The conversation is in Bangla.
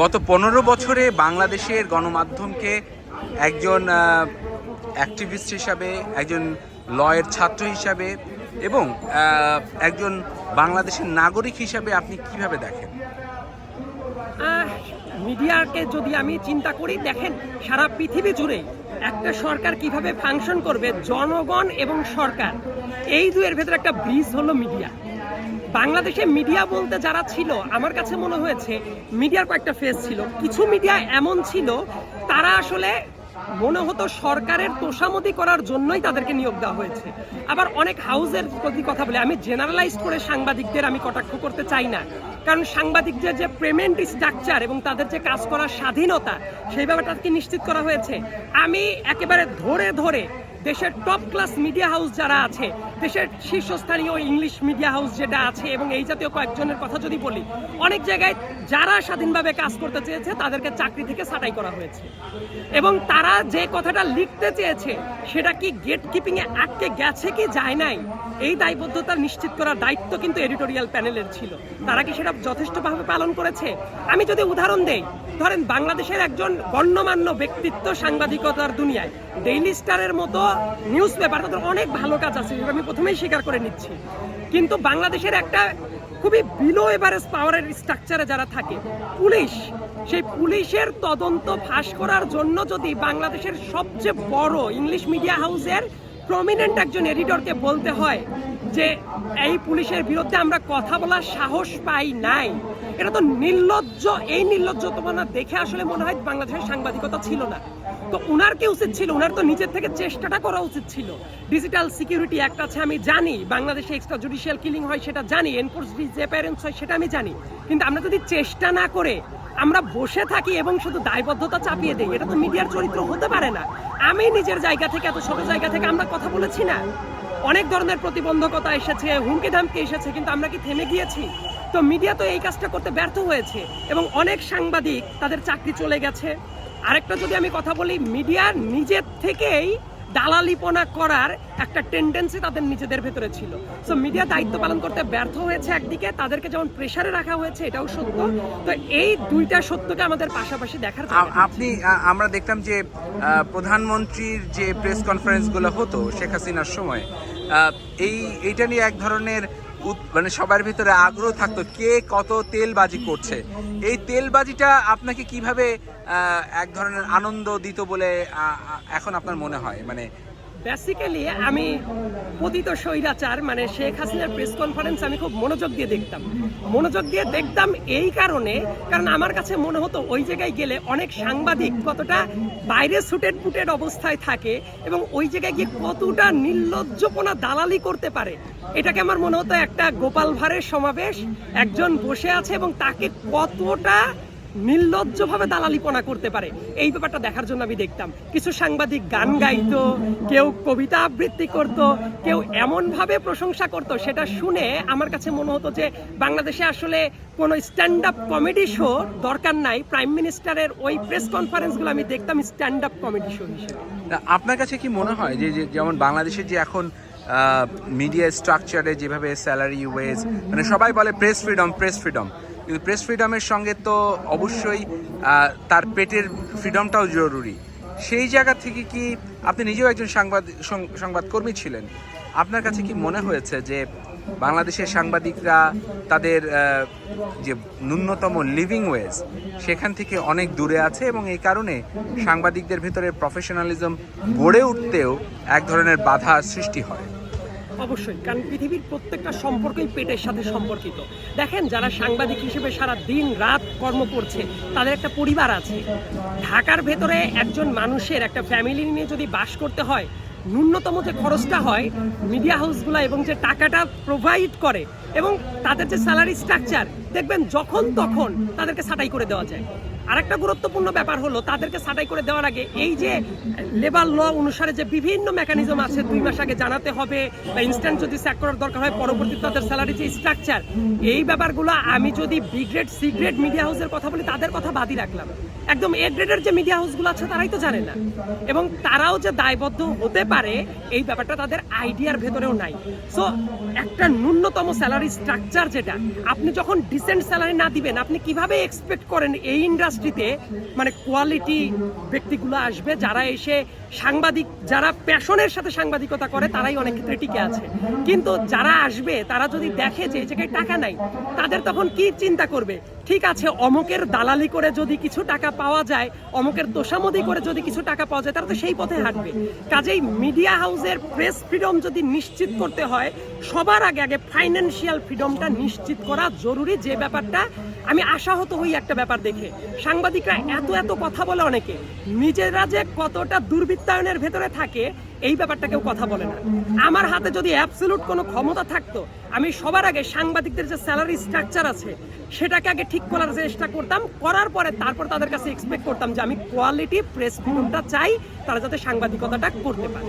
গত পনেরো বছরে বাংলাদেশের গণমাধ্যমকে একজন অ্যাক্টিভিস্ট হিসাবে, একজন লয়ের ছাত্র হিসাবে এবং একজন বাংলাদেশের নাগরিক হিসাবে আপনি কীভাবে দেখেন? মিডিয়াকে যদি আমি চিন্তা করি, দেখেন সারা পৃথিবী জুড়ে একটা সরকার কীভাবে ফাংশন করবে? জনগণ এবং সরকার। এই দুয়ের ভেতরে একটা ব্রিজ হলো মিডিয়া। বাংলাদেশে মিডিয়া বলতে যারা ছিল, আমার কাছে মনে হয়েছে মিডিয়ার কয়েকটা ফেস ছিল। কিছু মিডিয়া এমন ছিল, তারা আসলে মনে হতো সরকারের তোষামতি করার জন্যই তাদেরকে নিয়োগ দেওয়া হয়েছে। আবার অনেক হাউসের প্রতি কথা বলে, আমি জেনারেলাইজ করে সাংবাদিকদের আমি কটাক্ষ করতে চাই না। কারণ সাংবাদিকদের যে পেমেন্ট স্ট্রাকচার এবং তাদের যে কাজ করার স্বাধীনতা, সেই ব্যাপারটা কি নিশ্চিত করা হয়েছে। আমি একেবারে ধরে ধরে দেশের টপ ক্লাস মিডিয়া হাউস যারা আছে, দেশের শীর্ষস্থানীয় ইংলিশ মিডিয়া হাউস যেটা আছে এবং এই জাতীয় কয়েকজনের কথা যদি বলি, অনেক জায়গায় যারা স্বাধীনভাবে কাজ করতে চেয়েছে, তাদেরকে চাকরি থেকে ছাঁটাই করা হয়েছে। এবং তারা যে কথাটা লিখতে চেয়েছে, সেটা কি গেট কিপিং এ আটকে গেছে কি যায় নাই, এই দায়বদ্ধতা নিশ্চিত করার দায়িত্ব কিন্তু এডিটোরিয়াল প্যানেলের ছিল। তারা কি সেটা যথেষ্টভাবে পালন করেছে? আমি যদি উদাহরণ দেই, ধরেন বাংলাদেশের একজন গণ্যমান্য ব্যক্তিত্ব সাংবাদিকতার দুনিয়ায় ডেইলি স্টারের মতো নিউজ পেপার, তাদের অনেক ভালো কাজ আছে আমি প্রথমেই স্বীকার করে নিচ্ছি। কিন্তু বাংলাদেশের একটা খুবই বিলো এভারেজ পাওয়ারের স্ট্রাকচারে যারা থাকে, পুলিশ, সেই পুলিশের তদন্ত ফাঁস করার জন্য যদি বাংলাদেশের সবচেয়ে বড় ইংলিশ মিডিয়া হাউসের প্রমিনেন্ট একজন এডিটরকে বলতে হয় যে, এই পুলিশের বিরুদ্ধে আমরা কথা বলার সাহস পাই নাই। এটা তো নির্লজ্জ, এই নির্লজ্জতমানা দেখে আসলে মনে হয় বাংলাদেশের সাংবাদিকতা ছিল না। তো উনার কি উচিত ছিল? উনার তো নিজের থেকে চেষ্টাটা করা উচিত ছিল। ডিজিটাল সিকিউরিটি অ্যাক্ট আছে, আমি জানি। বাংলাদেশে এক্সট্রা জুডিশিয়াল কিলিং হয়, সেটা জানি। এনফোর্স ডিসঅ্যাপিয়ারেন্স হয়, সেটা আমি জানি। কিন্তু আমরা যদি চেষ্টা না করে আমরা বসে থাকি এবং শুধু দায়বদ্ধতা চাপিয়ে দিই, এটা তো মিডিয়ার চরিত্র হতে পারে না। আমি নিজের জায়গা থেকে, এত ছোট জায়গা থেকে আমরা কথা বলেছি না। অনেক ধরনের প্রতিবন্ধকতা এসেছে, হুমকি ধামকি এসেছে, কিন্তু আমরা কি থেমে গিয়েছি? তো মিডিয়া তো এই কাজটা করতে ব্যর্থ হয়েছে এবং অনেক সাংবাদিক তাদের চাকরি চলে গেছে। আরেকটা যদি আমি কথা বলি মিডিয়া নিজের থেকেই দালালিপনা করার একটা টেন্ডেন্সি তাদের নিজেদের ভেতরে ছিল সো মিডিয়া দায়িত্ব পালন করতে ব্যর্থ হয়েছে একদিকে তাদেরকে যেমন প্রেসারে রাখা হয়েছে এটাও সত্য তো এই দুইটা সত্যকে আমাদের পাশাপাশি দেখার। আপনি আমরা দেখতাম যে প্রধানমন্ত্রীর যে প্রেস কনফারেন্সগুলো হতো শেখ হাসিনার সময় আহ, এই এইটা নিয়ে এক ধরনের মানে সবার ভিতরে আগ্রহ থাকতো কে কত তেলবাজি করছে। এই তেলবাজিটা আপনাকে কীভাবে এক ধরনের আনন্দ দিত বলে এখন আপনার মনে হয়? মানে বেসিক্যালি আমি পতিত স্বৈরাচার মানে শেখ হাসিনার প্রেস কনফারেন্স আমি খুব মনোযোগ দিয়ে দেখতাম। মনোযোগ দিয়ে দেখতাম এই কারণে, কারণ আমার কাছে মনে হতো ওই জায়গায় গেলে অনেক সাংবাদিক কতটা বাইরে সুটেড ফুটেড অবস্থায় থাকে এবং ওই জায়গায় গিয়ে কতটা নির্লজ্জপনা দালালি করতে পারে। এটাকে আমার মনে হতো একটা গোপাল ভাঁড়ের সমাবেশ, একজন বসে আছে এবং তাকে কতটা নির্লজ্জভাবে দালালিপনা করতে পারে। এই ব্যাপারটা দেখার জন্য আমি দেখতাম। কিছু সাংবাদিক গান গাইতো, কেউ কবিতা আবৃত্তি করত, কেউ এমনভাবে প্রশংসা করত, সেটা শুনে আমার কাছে মনে হতো যে বাংলাদেশে আসলে কোনো স্ট্যান্ড আপ কমেডি শো দরকার নাই। প্রাইম মিনিস্টারের ওই প্রেস কনফারেন্সগুলো আমি দেখতাম স্ট্যান্ড আপ কমেডি শো হিসেবে আপনার কাছে কি মনে হয় যে, যে- যেমন বাংলাদেশের যে এখন মিডিয়া স্ট্রাকচারে যেভাবে স্যালারি ওয়েজ মানে সবাই বলে প্রেস ফ্রিডম প্রেস ফ্রিডম কিন্তু প্রেস ফ্রিডমের সঙ্গে তো অবশ্যই তার পেটের ফ্রিডমটাও জরুরি। সেই জায়গা থেকে কি আপনি নিজেও একজন সাংবাদ সংবাদকর্মী ছিলেন? আপনার কাছে কি মনে হয়েছে যে বাংলাদেশের সাংবাদিকরা তাদের যে ন্যূনতম লিভিং ওয়েজ সেখান থেকে অনেক দূরে আছে এবং এই কারণে সাংবাদিকদের ভিতরে প্রফেশনালিজম গড়ে উঠতেও এক ধরনের বাধা সৃষ্টি হয়? অবশ্যই, কারণ পৃথিবীর প্রত্যেকটা সম্পর্কই পেটের সাথে সম্পর্কিত। দেখেন, যারা সাংবাদিক হিসেবে সারা দিন রাত কর্ম করছে, তাদের একটা পরিবার আছে। ঢাকার ভেতরে একজন মানুষের একটা ফ্যামিলি নিয়ে যদি বাস করতে হয়, ন্যূনতম যে খরচটা হয় মিডিয়া হাউসগুলো এবং যে টাকাটা প্রোভাইড করে এবং তাদের যে স্যালারি স্ট্রাকচার দেখবেন যখন তখন তাদেরকে ছাঁটাই করে দেওয়া যায়। আরেকটা গুরুত্বপূর্ণ ব্যাপার হলো, তাদেরকে ছাঁটাই করে দেওয়ার আগে এই যে লেবার ল অনুসারে যে বিভিন্ন মেকানিজম আছে, দুই মাস আগে জানাতে হবে বা ইনস্ট্যান্ট যদি স্যাক করার দরকার হয়, পরবর্তীতে তাদের স্যালারি যে স্ট্রাকচার এই ব্যাপারগুলো আমি যদি B grade C grade media হাউসের কথা বলি, তাদের কথা বাদই রাখলাম। একদম এ গ্রেডের যে মিডিয়া হাউসগুলো আছে, তারাই তো জানে না। এবং তারাও যে দায়বদ্ধ হতে পারে, এই ব্যাপারটা তাদের আইডিয়ার ভেতরেও নাই। সো একটা ন্যূনতম স্যালারি স্ট্রাকচার যেটা, আপনি যখন ডিসেন্ট স্যালারি না দিবেন, আপনি কীভাবে এক্সপেক্ট করেন এই ইন্ডাস্ট্রিতে মানে কোয়ালিটি ব্যক্তিগুলো আসবে, যারা এসে সাংবাদিক, যারা প্যাশনের সাথে সাংবাদিকতা করে, তারাই অনেক ক্ষেত্রে টিকে আছে। কিন্তু যারা আসবে, তারা যদি দেখে যে এই জায়গায় টাকা নাই, তাদের তখন কি চিন্তা করবে? ঠিক আছে, অমুকের দালালি করে যদি কিছু টাকা পাওয়া যায়, অমুকের তোষামদি করে যদি কিছু টাকা পাওয়া যায়, তারা তো সেই পথে হাঁটবে। কাজেই মিডিয়া হাউসের প্রেস ফ্রিডম যদি নিশ্চিত করতে হয়, সবার আগে আগে ফাইন্যান্সিয়াল ফ্রিডমটা নিশ্চিত করা জরুরি যে ব্যাপারটা। আমি আশাহত হই একটা ব্যাপার দেখে। সাংবাদিকরা এত এত কথা বলে অনেকে। নিজেরা যে কতটা দুর্বৃত্তায়নের ভেতরে থাকে এই ব্যাপারটা কেউ কথা বলে না। আমার হাতে যদি অ্যাবসলুট কোনো ক্ষমতা থাকতো, আমি সবার আগে সাংবাদিকদের যে স্যালারি স্ট্রাকচার আছে, সেটাকে আগে ঠিক করার চেষ্টা করতাম, করার পরে তারপর তাদের কাছে এক্সপেক্ট করতাম যে আমি কোয়ালিটি প্রেস ফ্রিডমটা চাই, তারা যাতে সাংবাদিকতাটা করতে পারে।